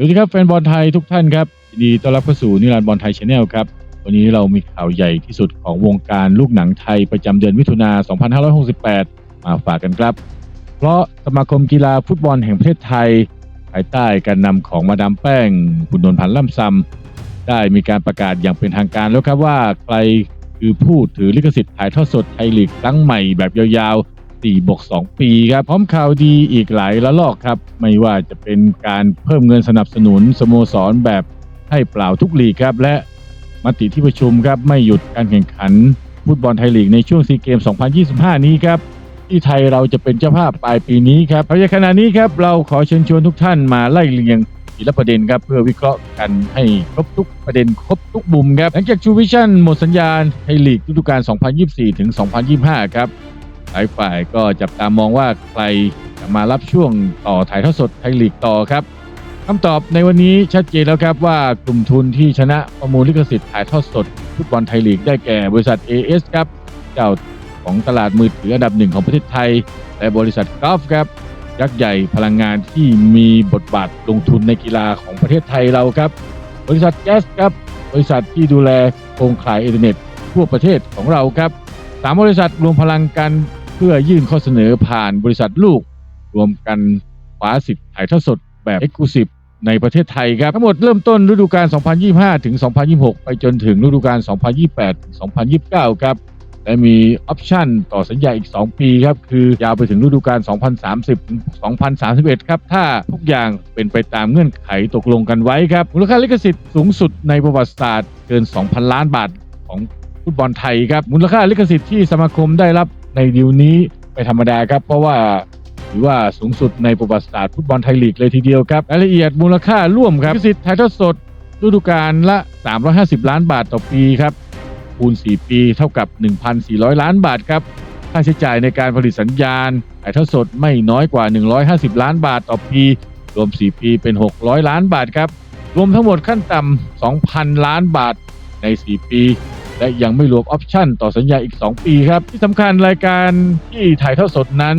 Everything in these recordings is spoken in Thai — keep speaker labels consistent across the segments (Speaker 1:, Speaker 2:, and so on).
Speaker 1: สวัสดีครับแฟนบอลไทยทุกท่านครับยินดีต้อนรับเข้าสู่นิรันดร์บอลไทยชาแนลครับ วันนี้เรามีข่าวใหญ่ที่สุดของวงการลูกหนังไทยประจำเดือนมิถุนา 2568 มาฝากกันครับ เพราะสมาคมกีฬาฟุตบอลแห่งประเทศไทย ภายใต้การนำของมาดามแป้งคุณนนท์พันธ์ล่ำซำได้มีการประกาศอย่างเป็นทางการแล้วครับว่าใครคือผู้ถือลิขสิทธิ์ถ่ายทอดสดไทยลีกครั้งใหม่แบบยาว 4บวก2 ปีครับ พร้อมข่าวดีอีกหลายละลอกครับ ไม่ว่าจะเป็นการเพิ่มเงินสนับสนุนสโมสรแบบให้เปล่าทุกลีกครับ และมติที่ประชุมครับไม่หยุดการแข่งขันฟุตบอลไทยลีกในช่วงซีเกม 2025 นี้ครับที่ไทยเราจะเป็นเจ้าภาพปลายปีนี้ครับเพราะขณะนี้ครับเราขอเชิญชวนทุกท่านมาไล่เรียงทีละประเด็นครับเพื่อวิเคราะห์กันให้ครบทุกประเด็นครบทุกมุมครับหลังจากชูวิชั่นหมดสัญญาณไทยลีกฤดูกาล 2024 ถึง 2025 ครับ หลายฝ่ายก็จับตามองว่าใครจะมารับช่วงต่อถ่ายทอดสดไทยลีกต่อครับคำตอบในวันนี้ชัดเจนแล้วครับว่ากลุ่มทุนที่ชนะประมูลลิขสิทธิ์ถ่ายทอดสดฟุตบอลไทยลีกได้แก่บริษัท AS ครับเจ้าของตลาดมือถืออันดับหนึ่งของประเทศไทย และบริษัทกอล์ฟครับยักษ์ใหญ่พลังงานที่มีบทบาทลงทุนในกีฬาของประเทศไทยเราครับ บริษัทแก๊สครับ บริษัทที่ดูแลโครงข่ายอินเทอร์เน็ตทั่วประเทศของเราครับสามบริษัทรวมพลังกัน เพื่อยื่นข้อเสนอผ่านบริษัทลูก รวมกันคว้าสิทธิ์ถ่ายทอดสดแบบ e x c l u s i v e ในประเทศไทยครับ ทั้งหมดเริ่มต้นฤดูกาล 2025 ถึง 2026 ไปจนถึงฤดูกาล 2028 ถึง 2029 ครับ และมีออปชั่นต่อสัญญาอีก 2 ปีครับ คือยาวไปถึงฤดูกาล 2030 ถึง 2031 ครับ ถ้าทุกอย่างเป็นไปตามเงื่อนไขตกลงกันไว้ครับ มูลค่าลิขสิทธิ์สูงสุดในประวัติศาสตร์เกิน 2,000 ล้านบาทของฟุตบอลไทยครับ มูลค่าลิขสิทธิ์ที่สมาคมได้รับ ในดีลนี้ไม่ธรรมดาครับ เพราะว่าถือว่าสูงสุดในประวัติศาสตร์ฟุตบอลไทยลีกเลยทีเดียวครับรายละเอียดมูลค่าร่วมครับสิทธิ์ถ่ายทอดสดฤดูกาลละ 350 ล้านบาทต่อปีครับ คูณ 4 ปีเท่ากับ 1,400 ล้านบาทครับ ค่าใช้จ่ายในการผลิตสัญญาณถ่ายทอดสดไม่น้อยกว่า 150 ล้านบาทต่อปี รวม 4 ปีเป็น 600 ล้านบาทครับ รวมทั้งหมดขั้นต่ำ2,000 ล้านบาทใน 4 ปี และยังไม่รวมออปชั่นต่อสัญญาอีก 2 ปีครับ ที่สำคัญรายการที่ถ่ายทอดสดนั้น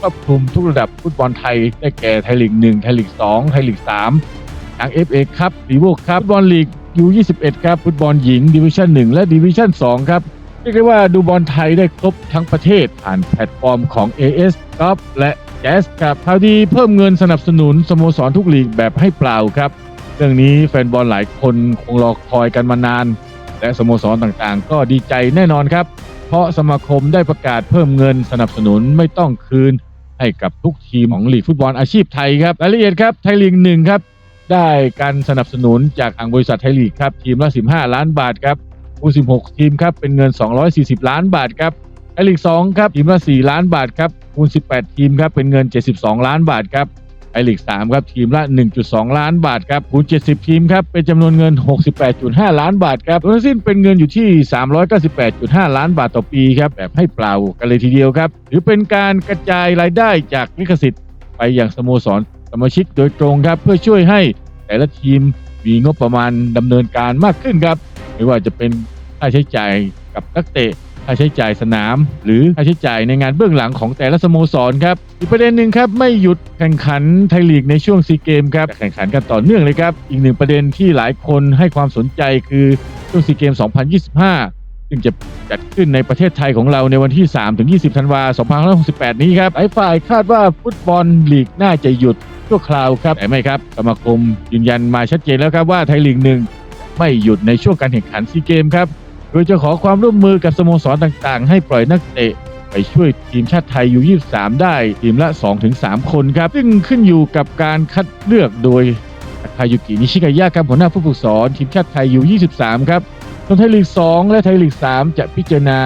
Speaker 1: ครอบคลุมทุกระดับฟุตบอลไทย ได้แก่ไทยลีก1ไทยลีก2ไทยลีก3ทั้ง FA ครับรีโวครับฟุตบอลลีก U21 ครับ ฟุตบอลหญิงดิวิชั่น1และดิวิชั่น2ครับเรียกได้ว่าดูบอลไทยได้ครบทั้งประเทศ ผ่านแพลตฟอร์มของ AS ครับและแ a สครับข่าวดีเพิ่มเงินสนับสนุนสโมสรทุกลีกแบบให้เปล่าครับ เรื่องนี้แฟนบอลหลายคนคงรอคอยกันมานาน และสโมสรต่างๆ ก็ดีใจแน่นอนครับ เพราะสมาคมได้ประกาศเพิ่มเงินสนับสนุนไม่ต้องคืน ให้กับทุกทีมของลีกฟุตบอลอาชีพไทยครับรายละเอียดครับไทยลีกหนึ่งครับได้การสนับสนุนจากทางบริษัทไทยลีกครับทีมละ 15 ล้านบาทครับคูณ16 ทีมครับเป็นเงิน 240 ล้านบาทครับไทยลีก2ครับทีมละ 4 ล้านบาทครับคูณ18 ทีมครับเป็นเงิน 72 ล้านบาทครับ ลีก 3 ครับ ทีมละ 1.2 ล้านบาทครับคูณ70 ทีมครับ เป็นจำนวนเงิน 68.5 ล้านบาทครับรวมทั้งสิ้นเป็นเงินอยู่ที่ 398.5 ล้านบาทต่อปีครับ แบบให้เปล่ากันเลยทีเดียวครับถือเป็นการกระจายรายได้จากลิขสิทธิ์ ไปอยังสโมสรสมาชิกโดยตรงครับ เพื่อช่วยให้แต่ละทีมมีงบประมาณดำเนินการมากขึ้นครับ ไม่ว่าจะเป็นค่าใช้จ่ายกับนักเตะ ค่าใช้จ่ายสนาม หรือค่าใช้จ่ายในงานเบื้องหลังของแต่ละสโมสรครับอีกประเด็นหนึ่งครับไม่หยุดแข่งขันไทยลีกในช่วงซีเกมครับแข่งขันกันต่อเนื่องเลยครับอีกหนึ่งประเด็นที่หลายคนให้ความสนใจคือช่วงซีเกม 2025ซึ่งจะจัดขึ้นในประเทศไทยของเราในวันที่3-20 ธันวาคม 2568 นี้ครับหลายฝ่ายคาดว่าฟุตบอลลีกน่าจะหยุดชั่วคราวครับ แต่ไม่ครับสมาคมยืนยันมาชัดเจนแล้วครับว่าไทยลีกหนึ่งไม่หยุดในช่วงการแข่งขันซีเกมครับ โดยจะขอความร่วมมือกับสโมสรต่างๆ ให้ปล่อยนักเตะไปช่วยทีมชาติไทยอยู่ 23 ได้ทีมละ 2-3 คนครับ ซึ่งขึ้นอยู่กับการคัดเลือกโดยทายุกินิชิกายะครับหัวหน้าผู้ฝึกสอนทีมชาติไทยอยู่ 23 ครับส่วนไทยลีก 2 และไทยลีก 3 จะพิจารณา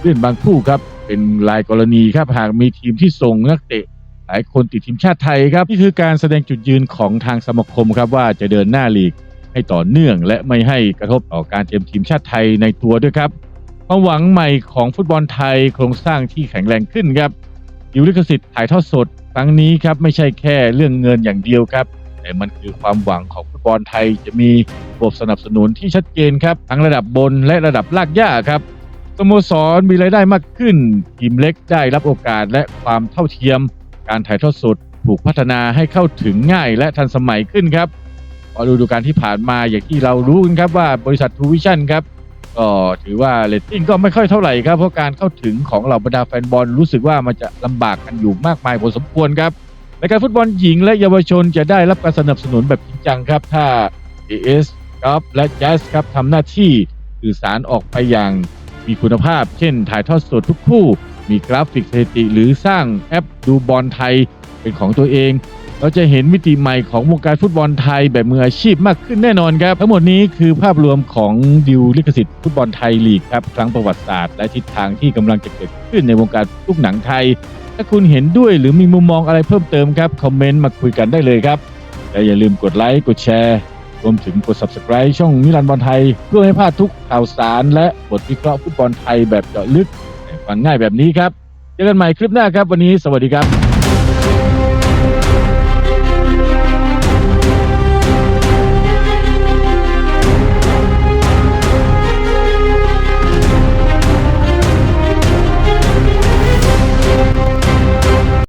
Speaker 1: เลื่อนบางคู่ครับ เป็นรายกรณีครับหากมีทีมที่ส่งนักเตะหลายคนติดทีมชาติไทยครับ นี่คือการแสดงจุดยืนของทางสมาคมครับว่าจะเดินหน้าลีก ให้ต่อเนื่องและไม่ให้กระทบต่อการเตรียมทีมชาติไทยในตัวด้วยครับความหวังใหม่ของฟุตบอลไทยโครงสร้างที่แข็งแรงขึ้นครับดิวลิขสิทธิ์ถ่ายทอดสดครั้งนี้ครับไม่ใช่แค่เรื่องเงินอย่างเดียวครับ แต่มันคือความหวังของฟุตบอลไทยจะมีระบบสนับสนุนที่ชัดเจนครับทั้งระดับบนและระดับลากย่าครับสโมสรมีรายได้มากขึ้นทีมเล็กได้รับโอกาสและความเท่าเทียม การถ่ายทอดสดถูกพัฒนาให้เข้าถึงง่ายและทันสมัยขึ้นครับ เพราะฤดูกาลที่ผ่านมาอย่างที่เรารู้กันครับว่าบริษัททูวิชั่นครับก็ถือว่าเรตติ้งก็ไม่ค่อยเท่าไหร่ครับ เพราะการเข้าถึงของเหล่าบรรดาแฟนบอลรู้สึกว่ามันจะลำบากกันอยู่มากมายพอสมควรครับในการฟุตบอลหญิงและเยาวชนจะได้รับการสนับสนุนแบบจริงจังครับ ถ้า AS ครับและ Jazz ครับทำหน้าที่สื่อสารออกไปอย่างมีคุณภาพ เช่น ถ่ายทอดสดทุกคู่ มีกราฟิกสถิติ หรือสร้างแอปดูบอลไทยเป็นของตัวเอง เราจะเห็นมิติใหม่ของวงการฟุตบอลไทยแบบมืออาชีพมากขึ้นแน่นอนครับ ทั้งหมดนี้คือภาพรวมของดิวลิขสิทธิ์ฟุตบอลไทยลีกครับครั้งประวัติศาสตร์และทิศทางที่กำลังจะเกิดขึ้นในวงการลูกหนังไทย ถ้าคุณเห็นด้วยหรือมีมุมมองอะไรเพิ่มเติมครับคอมเมนต์มาคุยกันได้เลยครับและอย่าลืมกดไลค์กดแชร์รวมถึงกด subscribe ช่องนิรันดร์บอลไทย เพื่อไม่พลาดทุกข่าวสารและบทวิเคราะห์ฟุตบอลไทยแบบเจาะลึกฟังง่ายแบบนี้ครับเจอกันใหม่คลิปหน้าครับวันนี้สวัสดีครับ